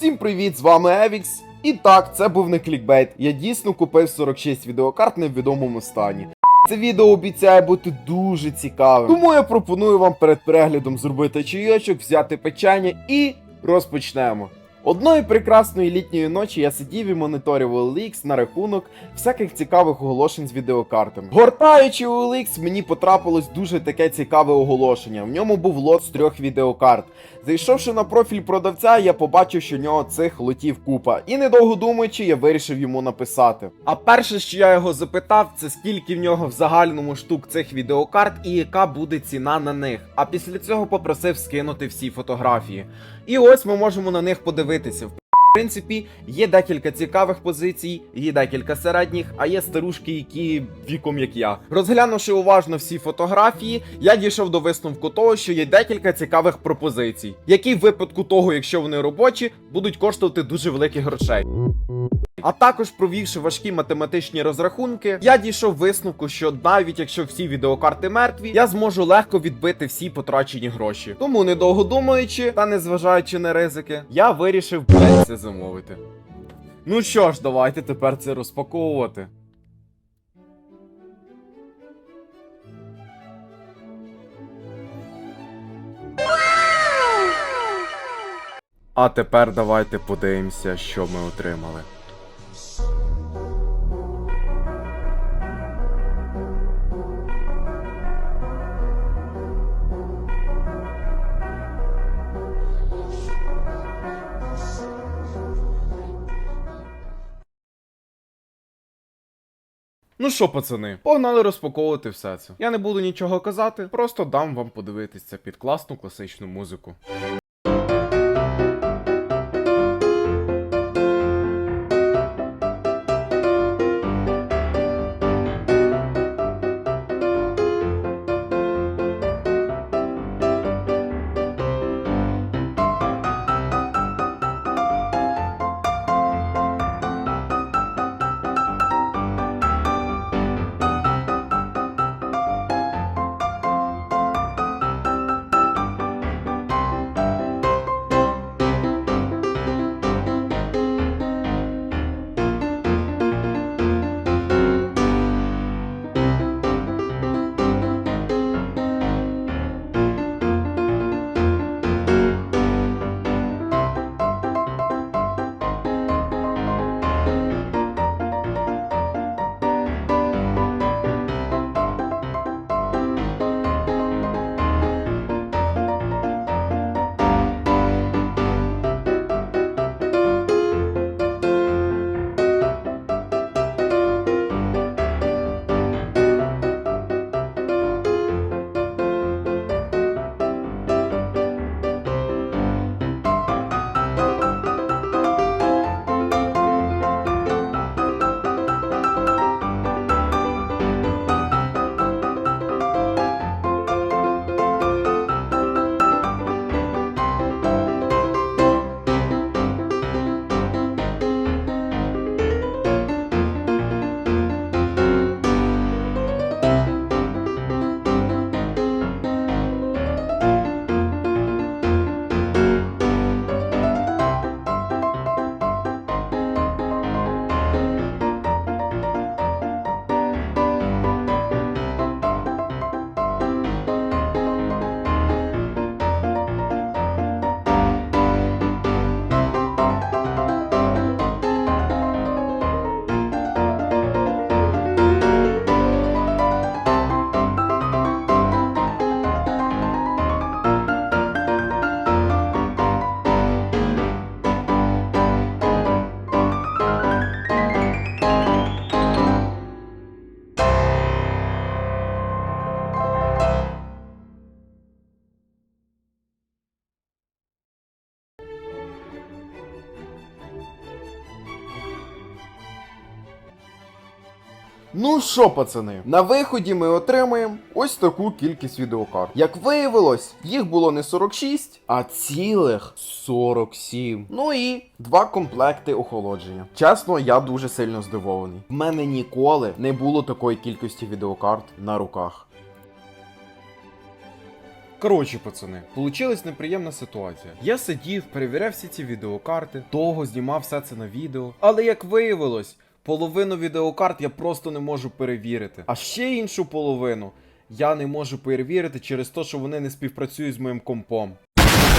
Всім привіт, з вами Евікс. І так, це був не клікбейт. Я дійсно купив 46 відеокарт в невідомому стані. Це відео обіцяє бути дуже цікавим. Тому я пропоную вам перед переглядом зробити чайочок, взяти печення і розпочнемо. Одної прекрасної літньої ночі я сидів і моніторив OLX на рахунок всяких цікавих оголошень з відеокартами. Гортаючи OLX, мені потрапилось дуже таке цікаве оголошення. В ньому був лот з трьох відеокарт. Зайшовши на профіль продавця, я побачив, що в нього цих лотів купа. І недовго думаючи, я вирішив йому написати. А перше, що я його запитав, це скільки в нього в загальному штук цих відеокарт і яка буде ціна на них. А після цього попросив скинути всі фотографії. І ось ми можемо на них подивитися. В принципі, є декілька цікавих позицій, є декілька середніх, а є старушки, які віком як я. Розглянувши уважно всі фотографії, я дійшов до висновку того, що є декілька цікавих пропозицій, які в випадку того, якщо вони робочі, будуть коштувати дуже великих грошей. А також провівши важкі математичні розрахунки, я дійшов висновку, що навіть якщо всі відеокарти мертві, я зможу легко відбити всі потрачені гроші. Тому, недовго думаючи та незважаючи на ризики, я вирішив блядь, це замовити. Ну що ж, давайте тепер це розпаковувати. А тепер давайте подивимося, що ми отримали. Ну що, пацани, погнали розпаковувати все це. Я не буду нічого казати, просто дам вам подивитися під класну класичну музику. Ну що, пацани, на виході ми отримаємо ось таку кількість відеокарт. Як виявилось, їх було не 46, а цілих 47. Ну і два комплекти охолодження. Чесно, я дуже сильно здивований. В мене ніколи не було такої кількості відеокарт на руках. Коротше, пацани, получилась неприємна ситуація. Я сидів, перевіряв всі ці відеокарти, довго знімав все це на відео. Але як виявилось, половину відеокарт я просто не можу перевірити. А ще іншу половину я не можу перевірити через те, що вони не співпрацюють з моїм компом.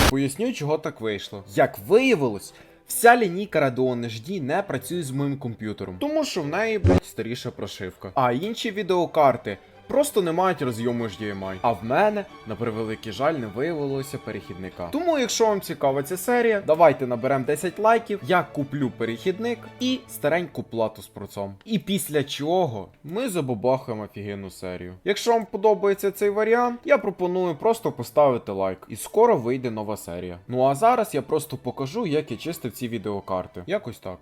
Поясню, чого так вийшло. Як виявилось, вся лінійка Radeon HD не працює з моїм комп'ютером, тому що в неї, блядь, старіша прошивка. А інші відеокарти просто не мають розйому HDMI. А в мене, на превеликий жаль, не виявилося перехідника. Тому, якщо вам цікава ця серія, давайте наберемо 10 лайків, я куплю перехідник і стареньку плату з процом. І після чого ми забабахаємо офігенну серію. Якщо вам подобається цей варіант, я пропоную просто поставити лайк. І скоро вийде нова серія. Ну а зараз я просто покажу, як я чистив ці відеокарти. Якось так.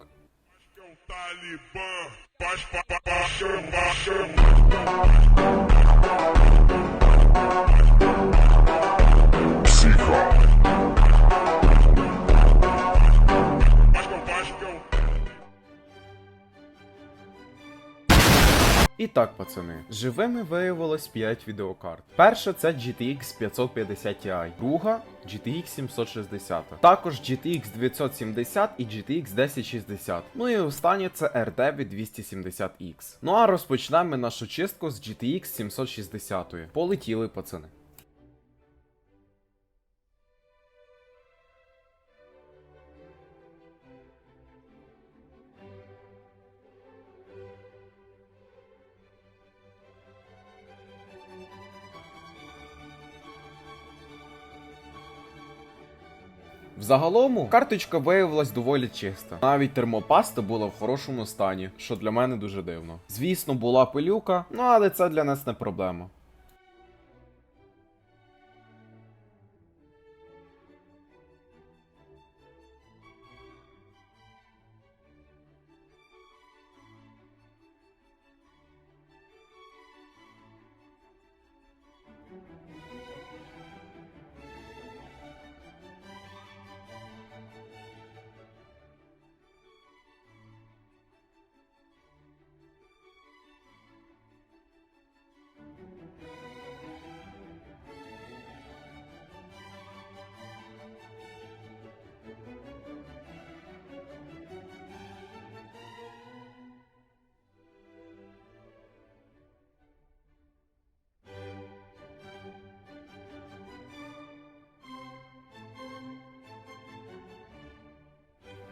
Talibã, paz pra chamar, chamar. І так, пацани, живими виявилось 5 відеокарт. Перша це GTX 550 Ti, друга GTX 760, також GTX 970 і GTX 1060. Ну і останнє це R9 270X. Ну а розпочнемо нашу чистку з GTX 760. Полетіли, пацани. Взагалому, карточка виявилась доволі чиста. Навіть термопаста була в хорошому стані, що для мене дуже дивно. Звісно, була пилюка, ну але це для нас не проблема.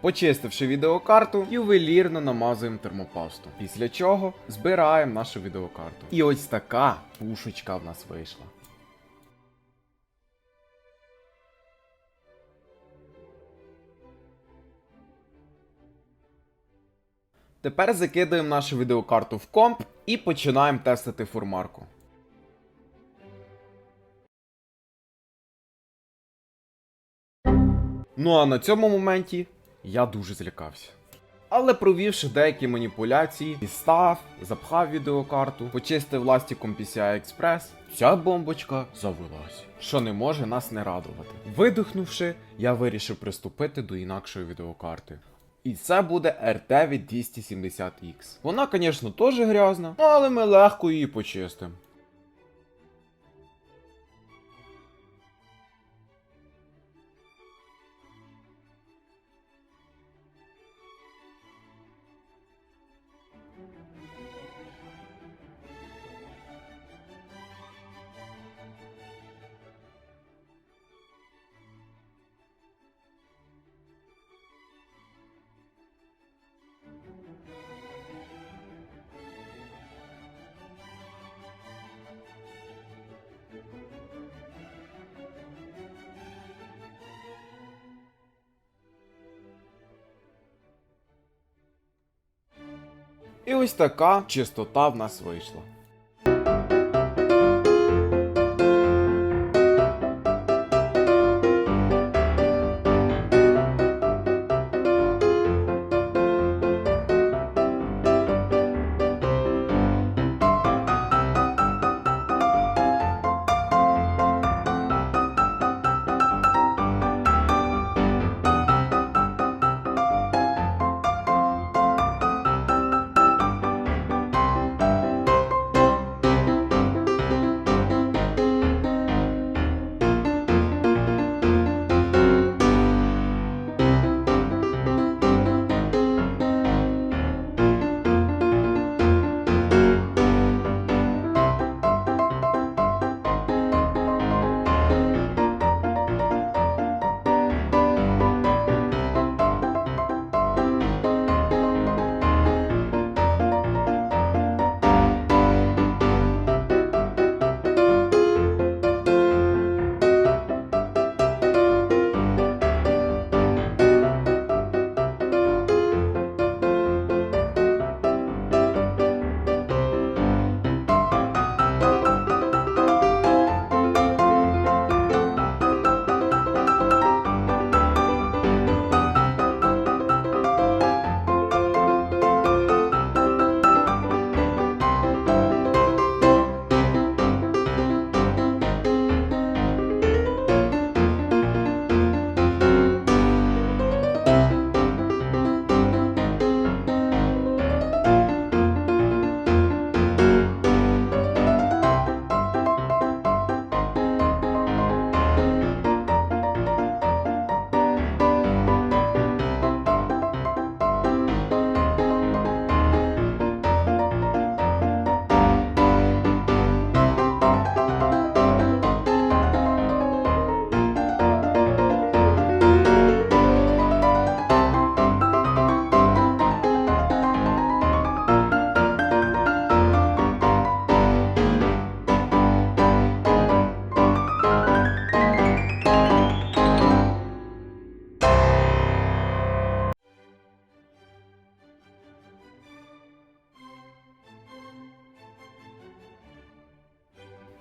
Почистивши відеокарту, ювелірно намазуємо термопасту. Після чого збираємо нашу відеокарту. І ось така пушечка в нас вийшла. Тепер закидаємо нашу відеокарту в комп і починаємо тестити фурмарку. Ну а на цьому моменті я дуже злякався. Але провівши деякі маніпуляції, дістав, запхав відеокарту, почистив ластиком PCI Express, ця бомбочка завелась, що не може нас не радувати. Видихнувши, я вирішив приступити до інакшої відеокарти. І це буде R9 270X. Вона, звісно, теж грязна, але ми легко її почистимо. І ось така чистота в нас вийшла.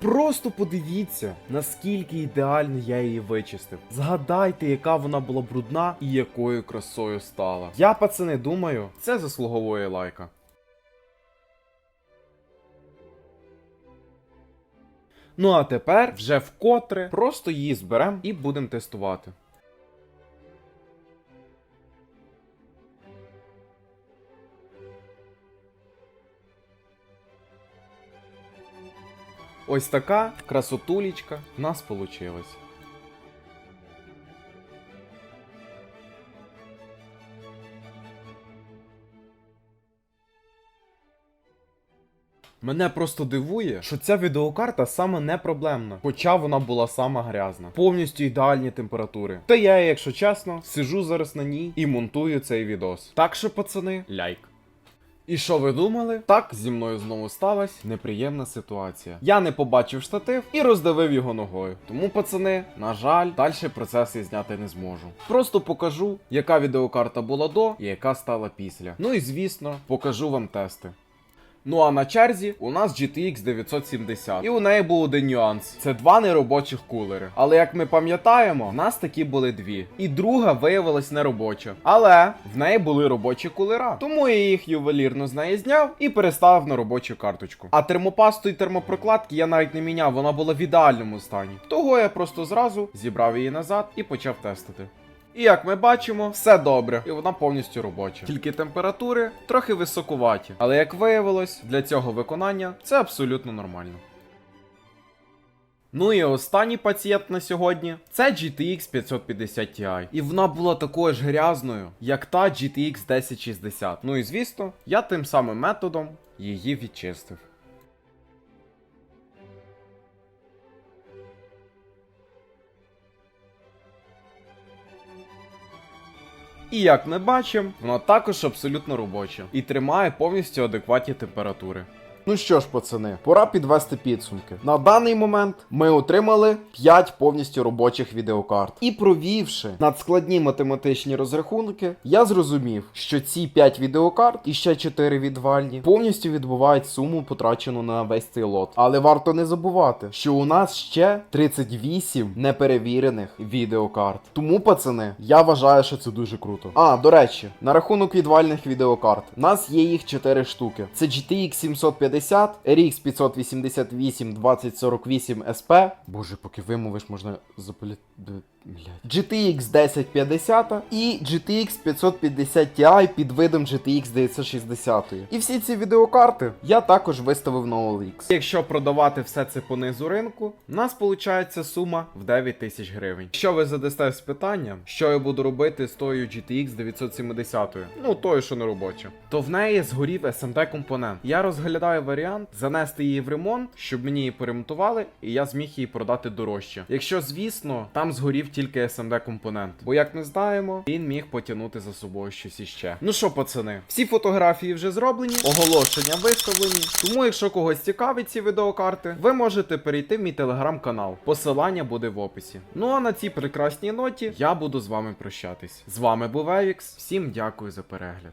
Просто подивіться, наскільки ідеально я її вичистив. Згадайте, яка вона була брудна і якою красою стала. Я, пацани, думаю, це заслуговує лайка. Ну а тепер вже вкотре просто її зберемо і будемо тестувати. Ось така красотулечка в нас получилась. Мене просто дивує, що ця відеокарта саме не проблемна, хоча вона була сама грязна. Повністю ідеальні температури. Та я, якщо чесно, сижу зараз на ній і монтую цей відос. Так що, пацани, лайк. І що ви думали? Так зі мною знову сталася неприємна ситуація. Я не побачив штатив і роздавив його ногою. Тому, пацани, на жаль, далі процеси зняти не зможу. Просто покажу, яка відеокарта була до і яка стала після. Ну і звісно, покажу вам тести. Ну а на черзі у нас GTX 970. І у неї був один нюанс: це два неробочих кулери. Але як ми пам'ятаємо, в нас такі були дві. І друга виявилась неробоча. Але в неї були робочі кулера. Тому я їх ювелірно з неї зняв і переставив на робочу карточку. А термопасту і термопрокладки я навіть не міняв, вона була в ідеальному стані. Того я просто зразу зібрав її назад і почав тестити. І як ми бачимо, все добре, і вона повністю робоча. Тільки температури трохи високуваті. Але як виявилось, для цього виконання це абсолютно нормально. Ну і останній пацієнт на сьогодні це GTX 550 Ti. І вона була такою ж грязною, як та GTX 1060. Ну і звісно, я тим самим методом її відчистив. І як ми бачимо, воно також абсолютно робоча і тримає повністю адекватні температури. Ну що ж, пацани, пора підвести підсумки. На даний момент ми отримали 5 повністю робочих відеокарт. І провівши надскладні математичні розрахунки, я зрозумів, що ці 5 відеокарт і ще 4 відвальні повністю відбувають суму, потрачену на весь цей лот. Але варто не забувати, що у нас ще 38 неперевірених відеокарт. Тому, пацани, я вважаю, що це дуже круто. А, до речі, на рахунок відвальних відеокарт. У нас є їх 4 штуки. Це GTX 750, RX 588 2048 SP. Боже, поки вимовиш, можна запалити. GTX 1050 і GTX 550 Ti під видом GTX 960. І всі ці відеокарти я також виставив на OLX. Якщо продавати все це по низу ринку, у нас виходить сума в 9 тисяч гривень. Якщо ви задасте з питанням, що я буду робити з тою GTX 970, ну тою, що не робоча, то в неї згорів SMD компонент. Я розглядаю варіант занести її в ремонт, щоб мені її поремонтували, і я зміг її продати дорожче. Якщо, звісно, там згорів тільки SMD компонент. Бо як ми знаємо, він міг потягнути за собою щось іще. Ну що, пацани, всі фотографії вже зроблені, оголошення виставлені. Тому, якщо когось цікавить ці відеокарти, ви можете перейти в мій телеграм-канал. Посилання буде в описі. Ну а на цій прекрасній ноті я буду з вами прощатись. З вами був Евікс. Всім дякую за перегляд.